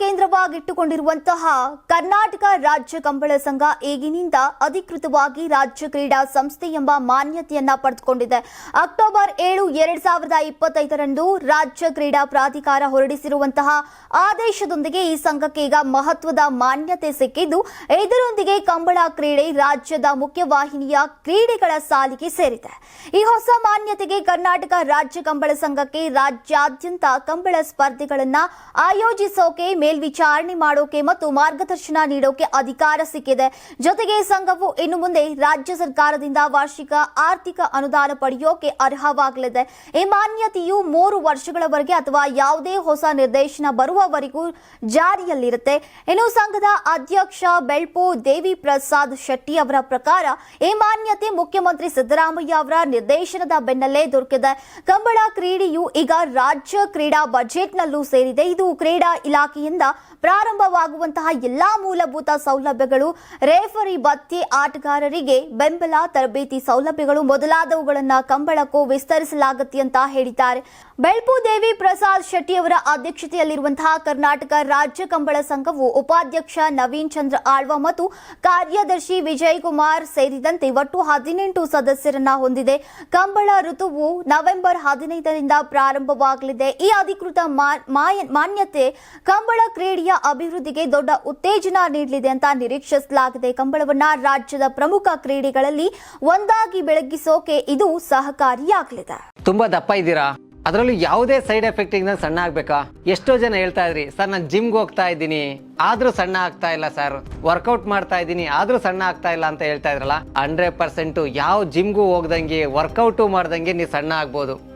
ಕೇಂದ್ರವಾಗಿಟ್ಟುಕೊಂಡಿರುವಂತಹ ಕರ್ನಾಟಕ ರಾಜ್ಯ ಕಂಬಳ ಸಂಘ ಈಗಿನಿಂದ ಅಧಿಕೃತವಾಗಿ ರಾಜ್ಯ ಕ್ರೀಡಾ ಸಂಸ್ಥೆ ಎಂಬ ಮಾನ್ಯತೆಯನ್ನ ಪಡೆದುಕೊಂಡಿದೆ. ಅಕ್ಟೋಬರ್ ಏಳು, ಎರಡ್ ಸಾವಿರದ ಇಪ್ಪತ್ತೈದರಂದು ರಾಜ್ಯ ಕ್ರೀಡಾ ಪ್ರಾಧಿಕಾರ ಹೊರಡಿಸಿರುವಂತಹ ಆದೇಶದೊಂದಿಗೆ ಈ ಸಂಘಕ್ಕೆ ಈಗ ಮಹತ್ವದ ಮಾನ್ಯತೆ ಸಿಕ್ಕಿದ್ದು, ಇದರೊಂದಿಗೆ ಕಂಬಳ ಕ್ರೀಡೆ ರಾಜ್ಯದ ಮುಖ್ಯವಾಹಿನಿಯ ಕ್ರೀಡೆಗಳ ಸಾಲಿಗೆ ಸೇರಿದೆ. ಈ ಹೊಸ ಮಾನ್ಯತೆಗೆ ಕರ್ನಾಟಕ ರಾಜ್ಯ ಕಂಬಳ ಸಂಘಕ್ಕೆ ರಾಜ್ಯಾದ್ಯಂತ ಕಂಬಳ ಸ್ಪರ್ಧೆಗಳನ್ನ ಆಯೋಜಿಸೋಕೆ ಮೇಲ್ವಿಚಾರಣೆ ಮಾಡೋಕೆ ಮತ್ತು ಮಾರ್ಗದರ್ಶನ ನೀಡೋಕೆ ಅಧಿಕಾರ ಸಿಕ್ಕಿದೆ. ಜೊತೆಗೆ ಸಂಘವು ಇನ್ನು ಮುಂದೆ ರಾಜ್ಯ ಸರ್ಕಾರದಿಂದ ವಾರ್ಷಿಕ ಆರ್ಥಿಕ ಅನುದಾನ ಪಡೆಯೋಕೆ ಅರ್ಹವಾಗಲಿದೆ. ಈ ಮಾನ್ಯತೆಯು ಮೂರು ವರ್ಷಗಳವರೆಗೆ ಅಥವಾ ಯಾವುದೇ ಹೊಸ ನಿರ್ದೇಶನ ಬರುವವರೆಗೂ ಜಾರಿಯಲ್ಲಿರುತ್ತೆ. ಇನ್ನು ಸಂಘದ ಅಧ್ಯಕ್ಷ ಬೆಳ್ಪು ದೇವಿ ಪ್ರಸಾದ್ ಶೆಟ್ಟಿ ಅವರ ಪ್ರಕಾರ ಈ ಮಾನ್ಯತೆ ಮುಖ್ಯಮಂತ್ರಿ ಸಿದ್ದರಾಮಯ್ಯ ಅವರ ನಿರ್ದೇಶನದ ಬೆನ್ನಲ್ಲೇ ದೊರಕಿದೆ. ಕಂಬಳ ಕ್ರೀಡೆಯು ಈಗ ರಾಜ್ಯ ಕ್ರೀಡಾ ಬಜೆಟ್ನಲ್ಲೂ ಸೇರಿದೆ. ಇದು ಕ್ರೀಡಾ ಇಲಾಖೆಯಿಂದ ಪ್ರಾರಂಭವಾಗುವಂತಹ ಎಲ್ಲಾ ಮೂಲಭೂತ ಸೌಲಭ್ಯಗಳು, ರೇಫರಿ, ಭತ್ಯೆ ಆಟಗಾರರಿಗೆ ಬೆಂಬಲ, ತರಬೇತಿ ಸೌಲಭ್ಯಗಳು ಮೊದಲಾದವುಗಳನ್ನು ಕಂಬಳಕ್ಕೂ ವಿಸ್ತರಿಸಲಾಗುತ್ತೆ ಅಂತ ಹೇಳಿದ್ದಾರೆ. ಬೆಳ್ಪು ದೇವಿ ಪ್ರಸಾದ್ ಶೆಟ್ಟಿ ಅವರ ಅಧ್ಯಕ್ಷತೆಯಲ್ಲಿರುವಂತಹ ಕರ್ನಾಟಕ ರಾಜ್ಯ ಕಂಬಳ ಸಂಘವು ಉಪಾಧ್ಯಕ್ಷ ನವೀನ್ ಚಂದ್ರ ಆಳ್ವ ಮತ್ತು ಕಾರ್ಯದರ್ಶಿ ವಿಜಯ್ ಕುಮಾರ್ ಸೇರಿದಂತೆ ಒಟ್ಟು ಹದಿನೆಂಟು ಸದಸ್ಯರನ್ನ ಹೊಂದಿದೆ. ಕಂಬಳ ಋತುವು ನವೆಂಬರ್ ಹದಿನೈದರಿಂದ ಪ್ರಾರಂಭವಾಗಲಿದೆ. ಈ ಅಧಿಕೃತ ಮಾನ್ಯತೆ ಕಂಬಳ ಕ್ರೀಡೆಯ ಅಭಿವೃದ್ಧಿಗೆ ದೊಡ್ಡ ಉತ್ತೇಜನ ನೀಡಲಿದೆ ಅಂತ ನಿರೀಕ್ಷಿಸಲಾಗಿದೆ. ಕಂಬಳವನ್ನ ರಾಜ್ಯದ ಪ್ರಮುಖ ಕ್ರೀಡೆಗಳಲ್ಲಿ ಒಂದಾಗಿ ಬೆಳಗಿಸೋಕೆ ಇದು ಸಹಕಾರಿಯಾಗಲಿದೆ. ತುಂಬಾ ದಪ್ಪ ಇದ್ದೀರಾ? ಅದರಲ್ಲೂ ಯಾವುದೇ ಸೈಡ್ ಎಫೆಕ್ಟ್ ಇಂದ ಸಣ್ಣ ಆಗ್ಬೇಕಾ? ಎಷ್ಟೋ ಜನ ಹೇಳ್ತಾ ಇದ್ರಿ, ಸರ್, ನಾನು ಜಿಮ್ಗೆ ಹೋಗ್ತಾ ಇದ್ದೀನಿ. ಆದ್ರೂ ಸಣ್ಣ ಆಗ್ತಾ ಇಲ್ಲ, ಸರ್. ವರ್ಕೌಟ್ ಮಾಡ್ತಾ ಇದ್ದೀನಿ, ಆದ್ರೂ ಸಣ್ಣ ಆಗ್ತಾ ಇಲ್ಲ, ಅಂತ ಹೇಳ್ತಾ ಇದ್ರಲ್ಲ? ಹಂಡ್ರೆಡ್ ಪರ್ಸೆಂಟ್ ಯಾವ ಜಿಮ್ಗೂ ಹೋಗ್ದಂಗೆ, ವರ್ಕೌಟು ಮಾಡ್ದಂಗೆ ನೀವು ಸಣ್ಣ ಆಗ್ಬೋದು.